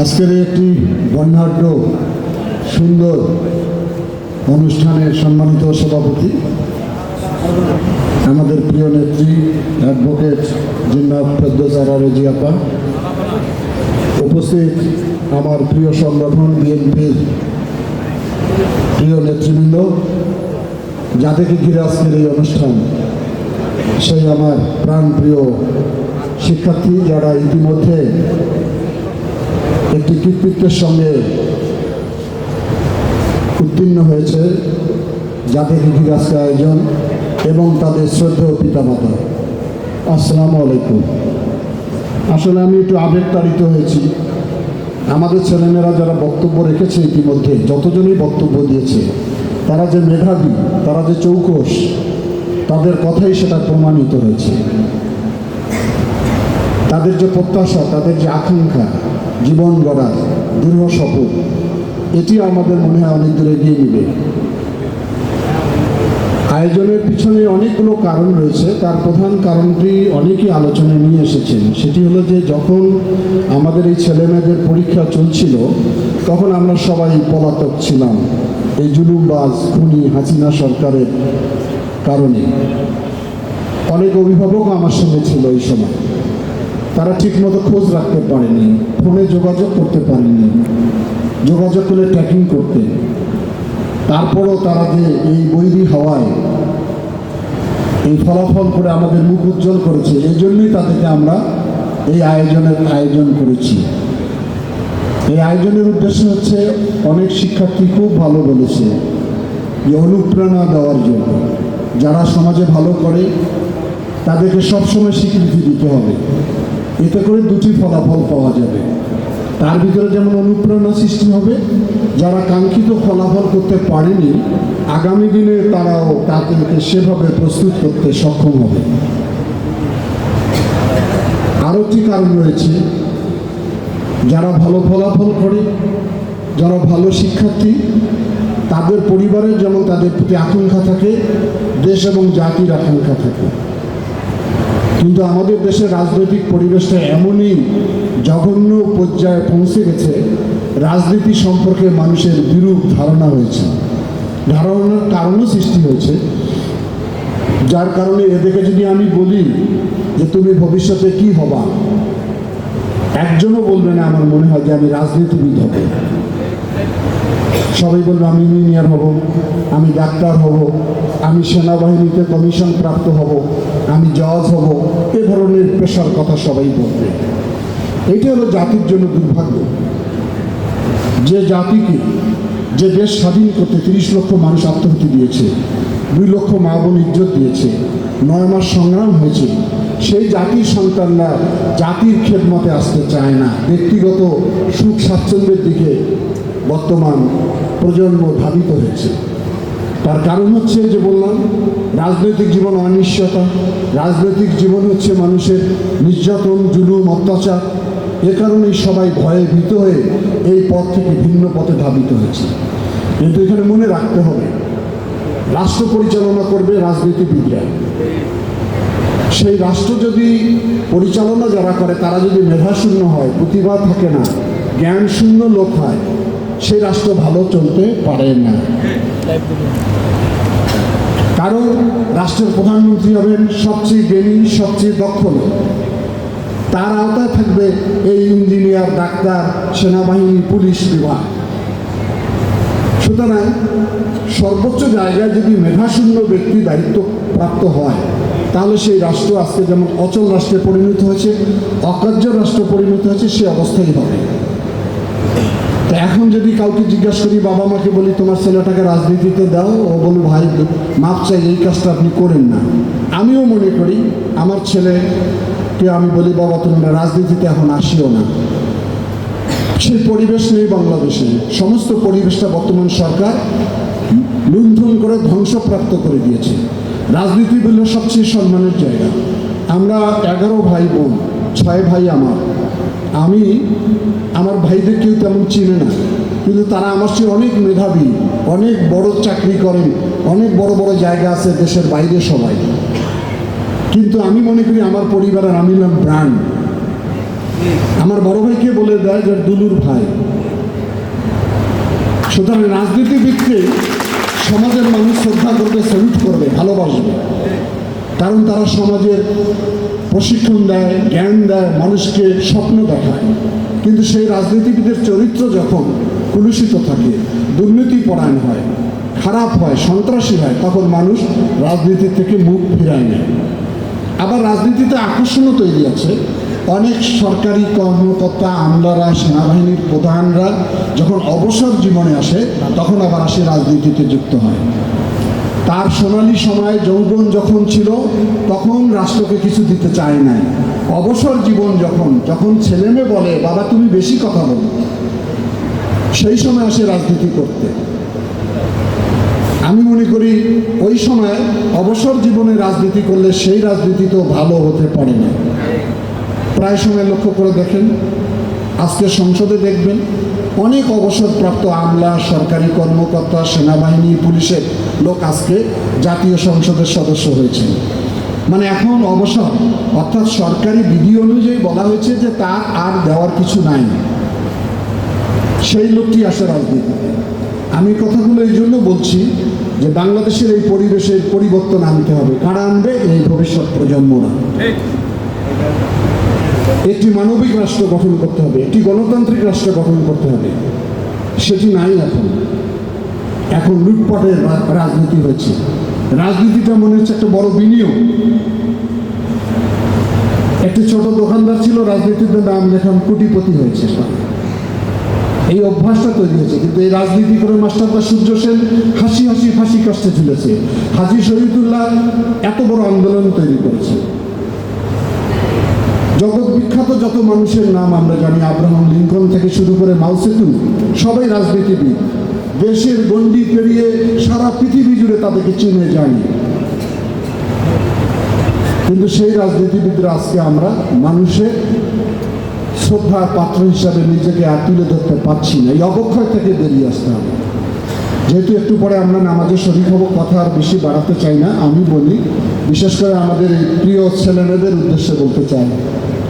আজকের একটি বর্ণাঢ্য, সুন্দর অনুষ্ঠানের সম্মানিত সভাপতি, আমাদের প্রিয় নেত্রী, অ্যাডভোকেট জিন্নাত ফেরদোসারা রেজিয়াপা উপস্থিত আমার প্রিয় সংগঠন বিএনপির প্রিয় নেতৃবৃন্দ যাদেরকে ঘিরে আজকের এই অনুষ্ঠান, সেই আমার প্রাণ প্রিয় শিক্ষার্থী যারা ইতিমধ্যে একটি কৃতিত্বের সঙ্গে উত্তীর্ণ হয়েছে ঘিরে আজকে আয়োজন এবং তাদের শ্রদ্ধেয় পিতামাতা। আসসালামু আলাইকুম। আসলে আমি একটু আবেগতাড়িত হয়েছি। আমাদের ছেলেমেয়েরা যারা বক্তব্য রেখেছে ইতিমধ্যে, যতজনই বক্তব্য দিয়েছে, তারা যে মেধাবী, তারা যে চৌকস তাদের কথাই সেটা প্রমাণিত হয়েছে। তাদের যে প্রত্যাশা, তাদের যে আকাঙ্ক্ষা জীবন গড়ার দৃঢ় শপথ। এটি আমাদের মনে হয় অনেক দূর এগিয়ে নেবে। আয়োজনের পিছনে অনেকগুলো কারণ রয়েছে। তার প্রধান কারণটি অনেকেই আলোচনায় নিয়ে এসেছেন। সেটি হলো যে, যখন আমাদের এই ছেলেমেয়েদের পরীক্ষা চলছিল, তখন আমরা সবাই পলাতক ছিলাম এই জুলুমবাজ খুনি হাসিনা সরকারের কারণে। অনেক অভিভাবক আমার সঙ্গে ছিল এই সময়। তারা ঠিকমতো খোঁজ রাখতে পারেনি, ফোনে যোগাযোগ করতে পারেনি, যোগাযোগ করে ট্র্যাকিং করতে। তারপরও তারা যে এই বৈরী হওয়ায় এই ফলাফল করে আমাদের মুখ উজ্জ্বল করেছে এই জন্যই তাদেরকে আমরা এই আয়োজনের আয়োজন করেছি। এই আয়োজনের উদ্দেশ্য হচ্ছে অনেক শিক্ষার্থী খুব ভালো বলেছে যে অনুপ্রেরণা দেওয়ার জন্য। যারা সমাজে ভালো করে, তাদেরকে সবসময় স্বীকৃতি দিতে হবে। এতে করে দুটি ফলাফল পাওয়া যাবে। তার ভিতরে যেমন অনুপ্রেরণা সৃষ্টি হবে, যারা কাঙ্ক্ষিত ফলাফল করতে পারেনি, আগামী দিনে তারাও তাদেরকে সেভাবে প্রস্তুত করতে সক্ষম হবে। আরও একটি কারণ রয়েছে, যারা ভালো ফলাফল করে, যারা ভালো শিক্ষার্থী, তাদের পরিবারের যেমন তাদের প্রতি আকাঙ্ক্ষা থাকে, দেশ এবং জাতির আকাঙ্ক্ষা থাকে। কিন্তু আমাদের দেশের রাজনৈতিক পরিবেশটা এমনই জঘন্য পর্যায়ে পৌঁছে গেছে। রাজনীতি সম্পর্কে মানুষের বিরূপ ধারণা হয়েছে। ধারণার কারণও সৃষ্টি হয়েছে। যার কারণে এদেরকে যদি আমি বলি যে তুমি ভবিষ্যতে কি হবা, একজনও বলবে না, আমার মনে হয় যে আমি রাজনীতিবিদ হব। সবাই বলবে, আমি ইঞ্জিনিয়ার হব, আমি ডাক্তার হব, আমি সেনাবাহিনীতে কমিশন প্রাপ্ত হব। আমি জজ হব, এ ধরনের পেশার কথা সবাই বলবে। এটি হলো জাতির জন্য দুর্ভাগ্য। যে জাতিকে, যে দেশ স্বাধীন করতে তিরিশ লক্ষ মানুষ আত্মহতি দিয়েছে, দুই লক্ষ মা বোন ইজ্জত দিয়েছে, নয় মাস সংগ্রাম হয়েছে, সেই জাতির সন্তানরা জাতির খেদমতে আসতে চায় না। ব্যক্তিগত সুখ স্বাচ্ছন্দ্যের দিকে বর্তমান প্রজন্ম ধাবিত হয়েছে। তার কারণ হচ্ছে যে বললাম, রাজনৈতিক জীবন অনিশ্চয়তা, রাজনৈতিক জীবন হচ্ছে মানুষের নির্যাতন, জুলুম, অত্যাচার। এ কারণেই সবাই ভয়ে ভীত হয়ে এই পথ থেকে ভিন্ন পথে ধাবিত হয়েছে কিন্তু এখানে মনে রাখতে হবে, রাষ্ট্র পরিচালনা করবে রাজনীতিবিদরা সেই রাষ্ট্র যদি পরিচালনা যারা করে, তারা যদি মেধাশূন্য হয়, প্রতিভা থাকে না জ্ঞান শূন্য লোক হয় সেই রাষ্ট্র ভালো চলতে পারে না। কারণ রাষ্ট্রের প্রধানমন্ত্রী হবেন সবচেয়ে জ্ঞানী, সবচেয়ে দক্ষ তার আওতায় থাকবে এই ইঞ্জিনিয়ার, ডাক্তার, সেনাবাহিনী, পুলিশ বিভাগ। সুতরাং সর্বোচ্চ জায়গায় যদি মেধাশূন্য ব্যক্তি দায়িত্ব প্রাপ্ত হয়, তাহলে সেই রাষ্ট্র আজকে যেমন অচল রাষ্ট্রে পরিণত হয়েছে, অকার্য রাষ্ট্র পরিণত হয়েছে, সে অবস্থাই হবে। তা এখন যদি কাউকে জিজ্ঞাসা করি, বাবা মাকে বলি, তোমার ছেলেটাকে রাজনীতিতে দাও ও বলব ভাই, মাপ চাই, এই কাজটা আপনি করেন না। আমিও মনে করি, আমার ছেলেকে আমি বলি, বাবা, তুমি না, রাজনীতিতে এখন আসিও না। সেই পরিবেশ নেই বাংলাদেশে। সমস্ত পরিবেশটা বর্তমান সরকার লুণ্ঠন করে ধ্বংসপ্রাপ্ত করে দিয়েছে। রাজনীতি বললে সবচেয়ে সম্মানের জায়গা। আমরা এগারো ভাই বোন, ছয় ভাই আমার। আমি আমার ভাইদের কেউ তেমন চিনে না, কিন্তু তারা আমার চেয়ে অনেক মেধাবী, অনেক বড় চাকরি করেন, অনেক বড় বড় জায়গা আছে দেশের বাইরে সবাই। কিন্তু আমি মনে করি আমার পরিবারের আমি নাম ব্র্যান্ড আমার বড় ভাইকে বলে দেয় যে, দুলুর ভাই। সুতরাং রাজনীতিবিদকে সমাজের মানুষ শ্রদ্ধা করবে স্যালুট করবে, ভালোবাসবে। কারণ তারা সমাজের প্রশিক্ষণ দেয়, জ্ঞান দেয়, মানুষকে স্বপ্ন দেখায়। কিন্তু সেই রাজনীতিবিদের চরিত্র যখন কুলুষিত থাকে, দুর্নীতি পরায়ণ হয়, খারাপ হয়, সন্ত্রাসী হয়, তখন মানুষ রাজনীতি থেকে মুখ ফিরায় নেয়। আবার রাজনীতিতে আকর্ষণও তৈরি আছে। অনেক সরকারি কর্মকর্তা, আমলারা, সেনাবাহিনীর প্রধানরা যখন অবসর জীবনে আসে, তখন আবার আসে রাজনীতিতে যুক্ত হয়। তার সোনালী সময় যৌবন যখন ছিল, তখন রাষ্ট্রকে কিছু দিতে চায় নাই। অবসর জীবন যখন যখন ছেলে মেয়ে বলে, বাবা, তুমি বেশি কথা বলো। সেই সময় আসে রাজনীতি করতে। আমি মনে করি, ওই সময় অবসর জীবনে রাজনীতি করলে সেই রাজনীতি তো ভালো হতে পারে না। প্রায় সময় লক্ষ্য করে দেখেন, আজকে সংসদে দেখবেন, অনেক অবসরপ্রাপ্ত আমলা, সরকারি কর্মকর্তা, সেনাবাহিনী, পুলিশের লোক আজকে জাতীয় সংসদের সদস্য হয়েছে মানে এখন অবসর, অর্থাৎ সরকারি বিধি অনুযায়ী বলা হয়েছে যে তার আর দেওয়ার কিছু নাই। সেই লোকটি আসে রাজনীতিতে। আমি কথাগুলো এই জন্য বলছি যে বাংলাদেশের এই পরিবেশের পরিবর্তন আনতে হবে। কারা আনবে? এই ভবিষ্যৎ প্রজন্মরা। একটি মানবিক রাষ্ট্র গঠন করতে হবে, একটি গণতান্ত্রিক রাষ্ট্র গঠন করতে হবে। সেটি নাই এখন। এখন লুটপাটের রাজনীতি হয়েছে রাজনীতিটা মনে হচ্ছে একটা বড় বিনিয়োগ। একটি ছোট দোকানদার ছিল রাজনীতিতে নাম লেখান কোটিপতি হয়েছে এই অভ্যাসটা তৈরি হয়েছে, কিন্তু এই রাজনীতি করে মাস্টারদা সূর্য সেন হাসি হাসি ফাঁসি কষ্টে ঝুলেছে। হাজি শহীদুল্লাহ এত বড় আন্দোলন তৈরি করেছে। জগৎ বিখ্যাত যত মানুষের নাম আমরা জানি, আব্রাহাম লিঙ্কন থেকে শুরু করে মাউসেতু সবাই রাজনীতিবিদ। দেশের গণ্ডি পেরিয়ে সারা পৃথিবী জুড়ে তাদেরকে চিনে জানি কিন্তু সেই রাজনীতিবিদরা আজকে আমরা মানুষের শ্রদ্ধার পাত্র হিসাবে নিজেকে আর তুলে ধরতে পারছি না। এই অবক্ষয় থেকে বেরিয়ে আসতে হবে। যেহেতু একটু পরে আমরা নামাজের শরীর হব, কথা আর বেশি বাড়াতে চাই না, আমি বলি, বিশেষ করে আমাদের এই প্রিয় ছেলেমেয়েদের উদ্দেশ্যে বলতে চাই,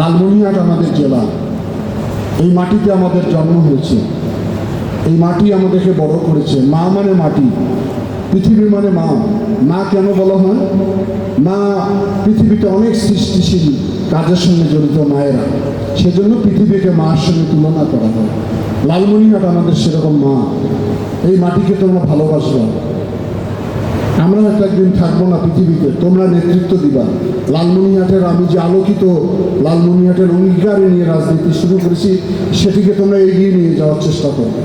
লালমনিহাট আমাদের জেলা, এই মাটিতে আমাদের জন্ম হয়েছে। এই মাটি আমাদেরকে বড় করেছে। মা মানে মাটি পৃথিবী মানে মা। মা কেন বলা হয়? মা পৃথিবীতে অনেক সৃষ্টিশীল কাজের সঙ্গে জড়িত মায়েরা। সেজন্য পৃথিবীকে মার সঙ্গে তুলনা করা হয়। লালমনিহাট আমাদের সেরকম মা। এই মাটিকে তোমরা ভালোবাসবা আমরা হয়তো একদিন থাকব না পৃথিবীতে। তোমরা নেতৃত্ব দিবা। লালমনিহাটের আমি যে আলোকিত লালমনিহাটের অঙ্গীকারে নিয়ে রাজনীতি শুরু করেছি, সেটিকে তোমরা এগিয়ে নিয়ে যাওয়ার চেষ্টা করবে।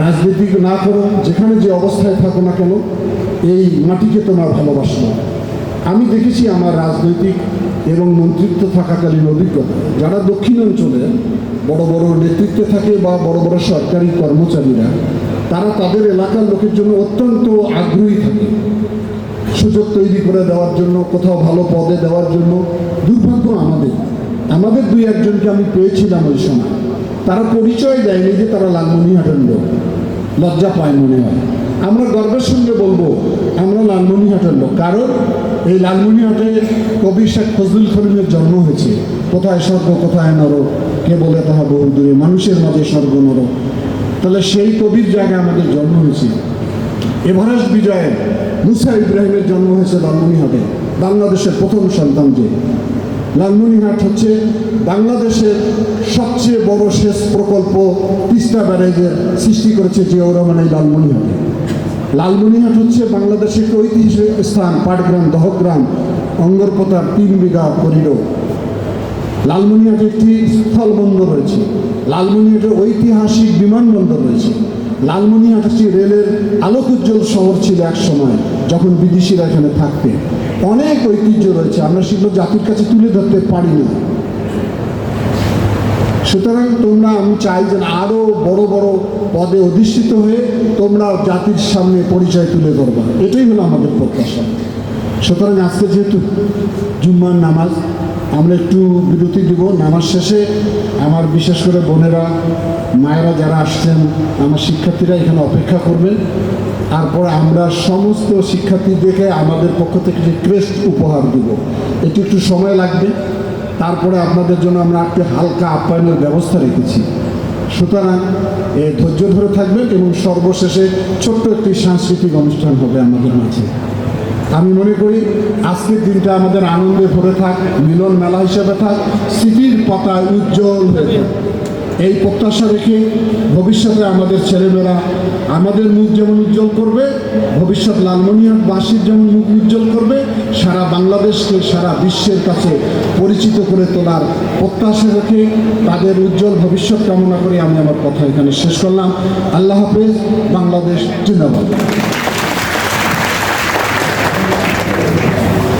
রাজনীতি না করো, যেখানে যে অবস্থায় থাকো না কেন, এই মাটিকে তোমার ভালোবাসো আমি দেখেছি আমার রাজনৈতিক এবং মন্ত্রিত্ব থাকাকালীন অভিজ্ঞতা। যারা দক্ষিণ অঞ্চলে বড় বড় নেতৃত্বে থাকে বা বড় বড় সরকারি কর্মচারীরা, তারা তাদের এলাকার লোকের জন্য অত্যন্ত আগ্রহী থাকে। সুযোগ তৈরি করে দেওয়ার জন্য, কোথাও ভালো পদে দেওয়ার জন্য। দুর্ভাগ্য আমাদের। আমাদের দুই একজনকে আমি পেয়েছিলাম ওই সময়। তারা পরিচয় দেয়নি যে তারা লালমনিহাটের লোক। লজ্জা পায় মনে হয়। আমরা গর্বের সঙ্গে বলব, আমরা লালমনিহাটের লোক। কারণ এই লালমনিহাটে কবি শেখ ফজলুল করিমের জন্ম হয়েছে। কোথায় স্বর্গ, কোথায় নর কে বলে তাহা বহু দূরে? মানুষের মাঝে স্বর্গ নর তাহলে সেই কবির জায়গায় আমাদের জন্ম হয়েছে। এভারেস্ট বিজয়ে মুসা ইব্রাহিমের জন্ম হয়েছে লালমনিহাটে। বাংলাদেশের প্রথম সন্তান যে। লালমনিহাট হচ্ছে বাংলাদেশের সবচেয়ে বড় সেচ প্রকল্প তিস্তা ব্যারেজের সৃষ্টি করেছে জিয়াউর রহমান এই লালমনিহাটে। লালমনিহাট হচ্ছে বাংলাদেশের ঐতিহাসিক স্থান, পাটগ্রাম, দহগ্রাম, অঙ্গরপোতার তিন বিঘা করিডোর। লালমনিহাটে একটি স্থলবন্দর রয়েছে। লালমনিহাটে ঐতিহাসিক বিমানবন্দর রয়েছে। লালমনিহাট একটি রেলের আলোক উজ্জ্বল শহর ছিল এক সময়, যখন বিদেশিরা এখানে থাকতেন। অনেক ঐতিহ্য রয়েছে, আমরা সেগুলো জাতির কাছে তুলে ধরতে পারি না। সুতরাং তোমরা, আমি চাই যে আরও বড় বড় পদে অধিষ্ঠিত হয়ে তোমরা জাতির সামনে পরিচয় তুলে ধরবা। এটাই হলো আমাদের প্রত্যাশা। সুতরাং আজকে যেহেতু জুম্মার নামাজ, আমরা একটু বিরতি দিব। নামাজ শেষে আমার বিশেষ করে বোনেরা, মায়েরা যারা আসছেন, আমার শিক্ষার্থীরা এখানে অপেক্ষা করবেন। তারপর আমরা সমস্ত শিক্ষার্থীদেরকে আমাদের পক্ষ থেকে যে ক্রেস্ট উপহার দিব। এটি একটু সময় লাগবে। তারপরে আপনাদের জন্য আমরা একটি হালকা আপ্যায়নের ব্যবস্থা রেখেছি সুতরাং এ ধৈর্য ধরে থাকবেন এবং সর্বশেষে ছোট্ট একটি সাংস্কৃতিক অনুষ্ঠান হবে আমাদের মাঝে আমি মনে করি আজকের দিনটা আমাদের আনন্দে ভরে থাক, মিলন মেলা হিসেবে থাক, স্মৃতির পাতায় উজ্জ্বল হয়ে থাক। এই প্রত্যাশা রেখে ভবিষ্যতে আমাদের ছেলেমেয়েরা আমাদের মুখ যেমন উজ্জ্বল করবে, ভবিষ্যৎ লালমনিয়াবাসীর যেমন মুখ উজ্জ্বল করবে, সারা বাংলাদেশকে, সারা বিশ্বের কাছে পরিচিত করে তোলার প্রত্যাশা রেখে তাদের উজ্জ্বল ভবিষ্যৎ কামনা করে আমি আমার কথা এখানে শেষ করলাম। আল্লাহ হাফেজ, বাংলাদেশ জিন্দাবাদ।